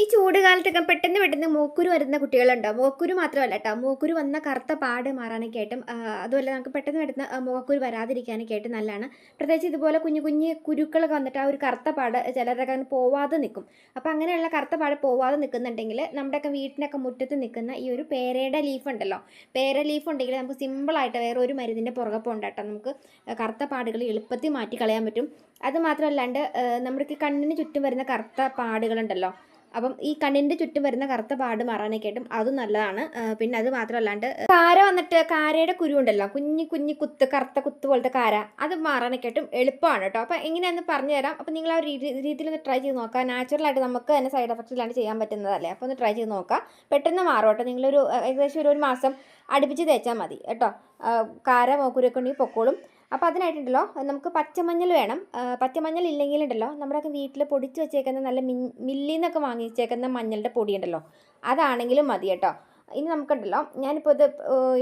ഈ ചൂട് കാലത്തൊക്കെ പെട്ടെന്ന് പെട്ടെന്ന് മൂക്കുരു വരുന്ന കുട്ടികളുണ്ടോ? മൂക്കുരു മാത്രമല്ല കേട്ടോ മൂക്കുരു വന്ന കറുത്ത പാട് മാറാനൊക്കെ ആയിട്ടും അതുപോലെ നമുക്ക് പെട്ടെന്ന് പെട്ടെന്ന് മൂക്കുരു വരാതിരിക്കാനൊക്കെ ആയിട്ട് നല്ലതാണ്. പ്രത്യേകിച്ച് ഇതുപോലെ കുഞ്ഞു കുഞ്ഞ് കുരുക്കളൊക്കെ വന്നിട്ട് ആ ഒരു കറുത്ത പാട് ചിലരൊക്കെ അങ്ങനെ പോവാതെ നിൽക്കും. അപ്പോൾ അങ്ങനെയുള്ള കറുത്ത പാട് പോവാതെ നിൽക്കുന്നുണ്ടെങ്കിൽ നമ്മുടെയൊക്കെ വീട്ടിനൊക്കെ മുറ്റത്ത് നിൽക്കുന്ന ഈ ഒരു പേരയുടെ ലീഫ് ഉണ്ടല്ലോ. പേര ലീഫ് ഉണ്ടെങ്കിൽ നമുക്ക് സിമ്പിളായിട്ട് വേറെ ഒരു മരുന്നിന്റെ പുറകെ പോകണ്ട നമുക്ക് കറുത്ത പാടുകൾ എളുപ്പത്തിൽ മാറ്റി കളയാൻ പറ്റും. അത് മാത്രമല്ലാണ്ട് നമ്മുടെ കണ്ണിന് ചുറ്റും വരുന്ന കറുത്ത പാടുകളുണ്ടല്ലോ അപ്പം ഈ കണ്ണിന്റെ ചുറ്റും വരുന്ന കറുത്ത പാട് മാറാനൊക്കെ ആയിട്ടും അതും നല്ലതാണ്. പിന്നെ അത് മാത്രമല്ലാണ്ട് കാര വന്നിട്ട് കാരയുടെ കുരു ഉണ്ടല്ലോ കുഞ്ഞി കുഞ്ഞി കുത്ത് കറുത്ത കുത്ത് പോലത്തെ കാര അത് മാറാനൊക്കെ ആയിട്ടും എളുപ്പമാണ് കേട്ടോ അപ്പോൾ എങ്ങനെയാണെന്ന് പറഞ്ഞു തരാം അപ്പോൾ നിങ്ങൾ ആ ഒരു രീതിയിൽ ഒന്ന് ട്രൈ ചെയ്ത് നോക്കുക നാച്ചുറലായിട്ട് നമുക്ക് തന്നെ സൈഡ് എഫക്റ്റ് ഇല്ലാണ്ട് ചെയ്യാൻ പറ്റുന്നതല്ലേ. അപ്പോൾ ഒന്ന് ട്രൈ ചെയ്ത് നോക്കുക പെട്ടെന്ന് മാറും കേട്ടോ നിങ്ങളൊരു ഏകദേശം ഒരു ഒരു മാസം അടുപ്പിച്ച് തേച്ചാൽ മതി കേട്ടോ കാര മോക്കുരൊക്കെ ഉണ്ടെങ്കിൽ പൊക്കോളും. അപ്പോൾ അതിനായിട്ടുണ്ടല്ലോ നമുക്ക് പച്ചമഞ്ഞൾ വേണം. പച്ചമഞ്ഞൾ ഇല്ലെങ്കിലുണ്ടല്ലോ നമ്മുടെയൊക്കെ വീട്ടിൽ പൊടിച്ച് വെച്ചേക്കുന്ന നല്ല മിൻ മില്ലിൽ നിന്നൊക്കെ വാങ്ങി വെച്ചേക്കുന്ന മഞ്ഞളുടെ പൊടി ഉണ്ടല്ലോ അതാണെങ്കിലും മതി കേട്ടോ. ഇനി നമുക്കുണ്ടല്ലോ ഞാനിപ്പോൾ ഇത്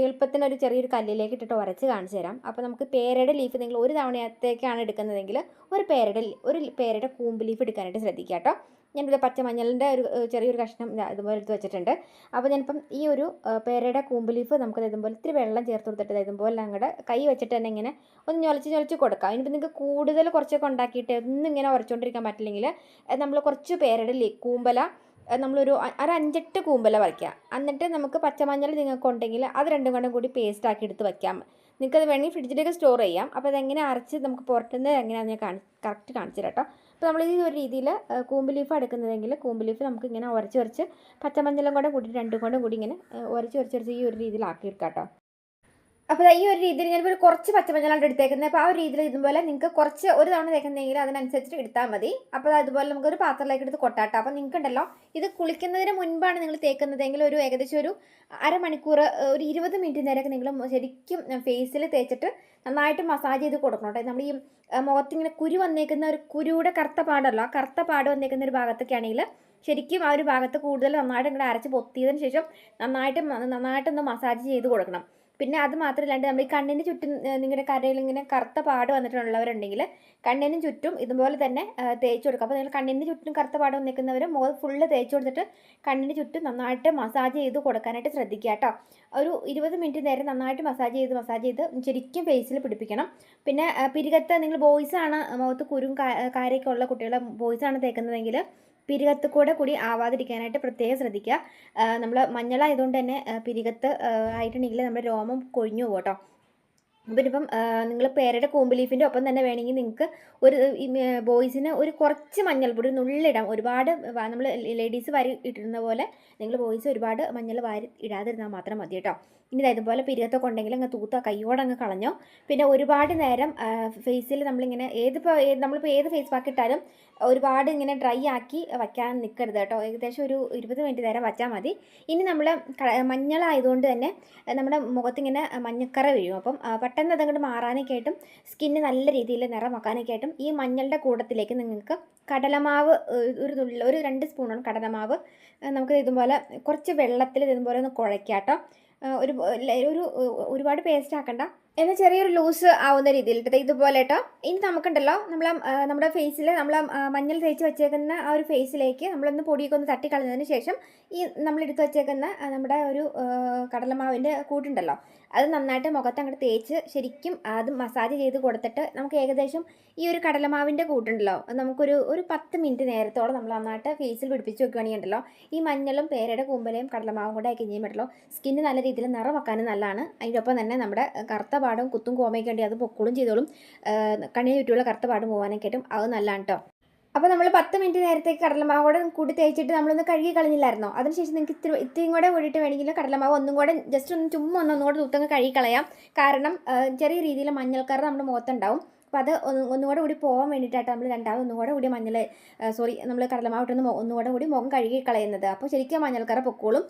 എളുപ്പത്തിനൊരു ചെറിയൊരു കല്ലിലേക്ക് ഇട്ടിട്ട് ഉരച്ച് കാണിച്ചു തരാം. അപ്പോൾ നമുക്ക് പേരയുടെ ലീഫ് നിങ്ങൾ ഒരു തവണത്തേക്കാണ് എടുക്കുന്നതെങ്കിൽ ഒരു പേരയുടെ ഒരു പേരയുടെ കൂമ്പ് ലീഫ് എടുക്കാനായിട്ട് ശ്രദ്ധിക്കുക കേട്ടോ. ഞാനിത് പച്ചമഞ്ഞളിന്റെ ഒരു ചെറിയൊരു കഷ്ണം ഇതാ ഇതുപോലെ എടുത്ത് വെച്ചിട്ടുണ്ട്. അപ്പോൾ ഞാനിപ്പം ഈ ഒരു പേരയുടെ കൂമ്പലീഫ് നമുക്ക് ഇതുപോലെ ഇത്തിരി വെള്ളം ചേർത്ത് കൊടുത്തിട്ട് ഇതുപോലെ അങ്ങോട്ട് കൈ വെച്ചിട്ട് തന്നെ ഇങ്ങനെ ഒന്ന് ഞൊലച്ച് ഞൊലച്ച് കൊടുക്കാം. ഇനിയിപ്പോൾ നിങ്ങൾക്ക് കൂടുതൽ കുറച്ചൊക്കെ ഉണ്ടാക്കിയിട്ട് ഒന്നും ഇങ്ങനെ ഉറച്ചുകൊണ്ടിരിക്കാൻ പറ്റില്ലെങ്കിൽ നമ്മൾ കുറച്ച് പേരയുടെ ലീ കൂമ്പല നമ്മളൊരു ഒരു അഞ്ചെട്ട് കൂമ്പല വയ്ക്കുക എന്നിട്ട് നമുക്ക് പച്ചമഞ്ഞൾ നിങ്ങൾക്ക് ഉണ്ടെങ്കിൽ അത് രണ്ടും കൊണ്ടും കൂടി പേസ്റ്റ് ആക്കി എടുത്ത് വയ്ക്കാം നിങ്ങൾക്കത് വേണമെങ്കിൽ ഫ്രിഡ്ജിലേക്ക് സ്റ്റോർ ചെയ്യാം. അപ്പോൾ അതെങ്ങനെ അരച്ച് നമുക്ക് പുറത്തുനിന്ന് എങ്ങനെയാണെന്ന് ഞാൻ കാണി കറക്റ്റ് കാണിച്ചു കേട്ടോ അപ്പോൾ നമ്മൾ ഈ ഒരു രീതിയിൽ കൂമ്പ് ലീഫ് എടുക്കുന്നതെങ്കിൽ കൂമ്പ് ലീഫ് നമുക്ക് ഇങ്ങനെ ഉരച്ച് ഉരച്ച് പച്ചമഞ്ഞളും കൂടെ കൂട്ടി രണ്ടും കൂടെ കൂടി ഇങ്ങനെ ഉരച്ച് ഉരച്ച് ഈ ഒരു രീതിയിൽ ആക്കിയെടുക്കാം കേട്ടോ അപ്പോൾ ഈ ഒരു രീതിയിൽ ഞാനിപ്പോൾ കുറച്ച് പച്ചമഞ്ഞളാണ് എടുത്തേക്കുന്നത്. അപ്പോൾ ആ ഒരു രീതിയിൽ ഇതുപോലെ നിങ്ങൾക്ക് കുറച്ച് ഒരു തവണ തേക്കുന്നെങ്കിൽ അതിനനുസരിച്ച് എടുത്താൽ മതി. അപ്പോൾ അതുപോലെ നമുക്ക് ഒരു പാത്രത്തിലേക്ക് എടുത്ത് കൊട്ടാട്ടോ. അപ്പോൾ നിങ്ങൾക്ക് ഉണ്ടല്ലോ ഇത് കുളിക്കുന്നതിന് മുൻപാണ് നിങ്ങൾ തേക്കുന്നതെങ്കിൽ ഒരു ഏകദേശം ഒരു അരമണിക്കൂർ ഒരു ഇരുപത് മിനിറ്റ് നേരമൊക്കെ നിങ്ങൾ ശരിക്കും ഫേസിൽ തേച്ചിട്ട് നന്നായിട്ട് മസാജ് ചെയ്ത് കൊടുക്കണം കേട്ടോ. നമ്മൾ ഈ മുഖത്തിങ്ങനെ കുരു വന്നേക്കുന്ന ഒരു കുരുവിടെ കറുത്ത പാടല്ലോ ആ കറുത്ത പാട് വന്നേക്കുന്ന ഒരു ഭാഗത്തൊക്കെ ആണെങ്കിൽ ശരിക്കും ആ ഒരു ഭാഗത്ത് കൂടുതൽ നന്നായിട്ട് ഇങ്ങോട്ട് അരച്ച് പൊത്തിയതിന് ശേഷം നന്നായിട്ട് നന്നായിട്ടൊന്ന് മസാജ് ചെയ്ത് കൊടുക്കണം. പിന്നെ അത് മാത്രമല്ലാണ്ട് നമ്മൾ ഈ കണ്ണിന് ചുറ്റും നിങ്ങളുടെ കരയിൽ ഇങ്ങനെ കറുത്ത പാട് വന്നിട്ടുള്ളവരുണ്ടെങ്കിൽ കണ്ണിന് ചുറ്റും ഇതുപോലെ തന്നെ തേച്ച് കൊടുക്കുക അപ്പോൾ നിങ്ങൾ കണ്ണിന് ചുറ്റും കറുത്ത പാട് വന്നിരിക്കുന്നവർ മുഖം ഫുള്ള് തേച്ച് കൊടുത്തിട്ട് കണ്ണിന് ചുറ്റും നന്നായിട്ട് മസാജ് ചെയ്ത് കൊടുക്കാനായിട്ട് ശ്രദ്ധിക്കുക കേട്ടോ. ഒരു ഇരുപത് മിനിറ്റ് നേരം നന്നായിട്ട് മസാജ് ചെയ്ത് മസാജ് ചെയ്ത് ശരിക്കും ഫേസിൽ പിടിപ്പിക്കണം. പിന്നെ പിരികത്ത് നിങ്ങൾ ബോയ്സാണ് മുഖത്ത് കുരും കാര്യമൊക്കെ ഉള്ള കുട്ടികളെ ബോയ്സാണ് തേക്കുന്നതെങ്കിൽ പിരികത്ത് കൂടെ കൂടി ആവാതിരിക്കാനായിട്ട് പ്രത്യേകം ശ്രദ്ധിക്കുക. നമ്മൾ മഞ്ഞളായതുകൊണ്ട് തന്നെ പിരികത്ത് ആയിട്ടുണ്ടെങ്കിൽ നമ്മുടെ രോമം കൊഴിഞ്ഞു പോകും കേട്ടോ. പിന്നെ ഇപ്പം നിങ്ങൾ പേരയുടെ കൂമ്പ് ലീഫിന്റെ ഒപ്പം തന്നെ വേണമെങ്കിൽ നിങ്ങൾക്ക് ഒരു ബോയ്സിന് ഒരു കുറച്ച് മഞ്ഞൾപ്പൊടി നുള്ളിടാം. ഒരുപാട് നമ്മൾ ലേഡീസ് വാരി ഇട്ടിരുന്ന പോലെ നിങ്ങൾ ബോയ്സ് ഒരുപാട് മഞ്ഞൾ വാരി ഇടാതിരുന്നാൽ മാത്രം മതി കേട്ടോ. ഇനി ഇതുപോലെ പിരികത്തൊക്കെ ഉണ്ടെങ്കിൽ അങ്ങ് തൂത്ത കൈയോടെ അങ്ങ് കളഞ്ഞോ. പിന്നെ ഒരുപാട് നേരം ഫേസിൽ നമ്മളിങ്ങനെ ഏതിപ്പോൾ നമ്മളിപ്പോൾ ഏത് ഫേസ് പാക്ക് ഇട്ടാലും ഒരുപാട് ഇങ്ങനെ ഡ്രൈ ആക്കി വയ്ക്കാൻ നിൽക്കരുത് കേട്ടോ. ഏകദേശം ഒരു ഇരുപത് മിനിറ്റ് നേരം വച്ചാൽ മതി. ഇനി നമ്മൾ മഞ്ഞളായതുകൊണ്ട് തന്നെ നമ്മുടെ മുഖത്തിങ്ങനെ മഞ്ഞക്കറ വീഴും. അപ്പം പെട്ടെന്ന് അതങ്ങോട്ട് മാറാനൊക്കെ ആയിട്ടും സ്കിന്ന് നല്ല രീതിയിൽ നിറമാക്കാനൊക്കെ ആയിട്ടും ഈ മഞ്ഞളുടെ കൂട്ടത്തിലേക്ക് നിങ്ങൾക്ക് കടലമാവ് ഒരു തുള്ളി ഒരു രണ്ട് സ്പൂണോളം കടലമാവ് നമുക്ക് ഇതുപോലെ കുറച്ച് വെള്ളത്തിൽ ഇതുപോലെ ഒന്ന് കുഴയ്ക്കാം കേട്ടോ. ഒരു ഒരു ഒരുപാട് പേസ്റ്റ് ആക്കണ്ട എന്നാൽ ചെറിയൊരു ലൂസ് ആവുന്ന രീതിയിൽ കേട്ടോ ഇതുപോലെ കേട്ടോ ഇനി നമുക്കുണ്ടല്ലോ നമ്മൾ നമ്മുടെ ഫേസിൽ നമ്മൾ മഞ്ഞൾ തേച്ച് വെച്ചേക്കുന്ന ആ ഒരു ഫേസിലേക്ക് നമ്മളൊന്ന് പൊടിയൊക്കെ ഒന്ന് തട്ടിക്കളഞ്ഞതിന് ശേഷം ഈ നമ്മൾ എടുത്ത് വെച്ചേക്കുന്ന നമ്മുടെ ഒരു കടലമാവിന്റെ കൂട്ടുണ്ടല്ലോ അത് നന്നായിട്ട് മുഖത്ത് അങ്ങോട്ട് തേച്ച് ശരിക്കും അത് മസാജ് ചെയ്ത് കൊടുത്തിട്ട് നമുക്ക് ഏകദേശം ഈ ഒരു കടലമാവിന്റെ കൂട്ടുണ്ടല്ലോ നമുക്കൊരു ഒരു പത്ത് മിനിറ്റ് നേരത്തോളം നമ്മൾ നന്നായിട്ട് ഫേസിൽ പിടിപ്പിച്ച് വെക്കുകയാണെങ്കിൽ ഉണ്ടല്ലോ ഈ മഞ്ഞളും പേരയുടെ കൂമ്പലയും കടലമാവും കൂടെ ആക്കി പറ്റുള്ളൂ സ്കിന്ന് നല്ല രീതിയിൽ നിറം വെക്കാനും നല്ലതാണ്. അതിന്റെ ഒപ്പം തന്നെ നമ്മുടെ കറുത്ത പാടും കുത്തും കോമയൊക്കെ ഉണ്ടെങ്കിൽ അത് പൊക്കോളും ചെയ്തോളും. കണ്ണിന് ചുറ്റുമുള്ള കറുത്ത പാടും പോകാനൊക്കെ ആയിട്ടും അത് നല്ലതാണ് കേട്ടോ അപ്പോൾ നമ്മൾ പത്ത് മിനിറ്റ് നേരത്തേക്ക് കടലമാവ് കൂടെ കൂടി തേച്ചിട്ട് നമ്മളൊന്ന് കഴുകി കളഞ്ഞില്ലായിരുന്നോ? അതിനുശേഷം നിങ്ങൾക്ക് ഇത്തിരി ഇത്തിരിയും കൂടെ കൂടിയിട്ട് വേണമെങ്കിൽ കടലമാവ് ഒന്നും കൂടെ ജസ്റ്റ് ഒന്ന് ചുമ്മാ ഒന്ന് കൂടെ തൂത്തങ്ങ് കഴുകി കളയാം. കാരണം ചെറിയ രീതിയിൽ മഞ്ഞൾക്കറ നമ്മുടെ മുഖത്തുണ്ടാവും. അപ്പോൾ അത് ഒന്നുകൂടെ കൂടി പോകാൻ വേണ്ടിയിട്ടാണ് നമ്മൾ രണ്ടാമത് ഒന്നുകൂടെ കൂടി മഞ്ഞൾ സോറി നമ്മൾ കടലമാവിട്ടൊന്ന് ഒന്നുകൂടെ കൂടി മുഖം കഴുകി കളയുന്നത്. അപ്പോൾ ശരിക്കും മഞ്ഞൾക്കറ പൊക്കോളും.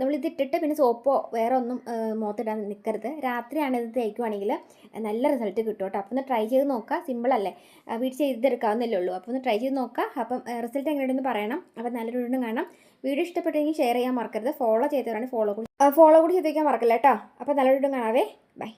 നമ്മൾ ഇട്ടിട്ട് പിന്നെ സോപ്പോ വേറെ ഒന്നും മുഖത്തിടാൻ നിൽക്കരുത് രാത്രിയാണ് ഇത് തേക്കുവാണെങ്കിൽ നല്ല റിസൾട്ട് കിട്ടും കേട്ടോ അപ്പോൾ ഒന്ന് ട്രൈ ചെയ്ത് നോക്കുക സിമ്പിളല്ലേ വീട്ടിൽ ചെയ്തെടുക്കാവുന്നല്ലേ ഉള്ളൂ. അപ്പോൾ ഒന്ന് ട്രൈ ചെയ്ത് നോക്കുക അപ്പം റിസൾട്ട് എങ്ങനെയുണ്ടെന്ന് പറയണം. അപ്പോൾ നല്ലൊരു കാണാം. വീഡിയോ ഇഷ്ടപ്പെട്ടെങ്കിൽ ഷെയർ ചെയ്യാൻ മറക്കരുത്. ഫോളോ ചെയ്തവരാണ് ഫോളോ കൂടി ഫോളോ കൂടി ചെയ്തേക്കാൻ മറക്കില്ല കേട്ടോ അപ്പോൾ നല്ലൊരു കാണാവേ. ബൈ.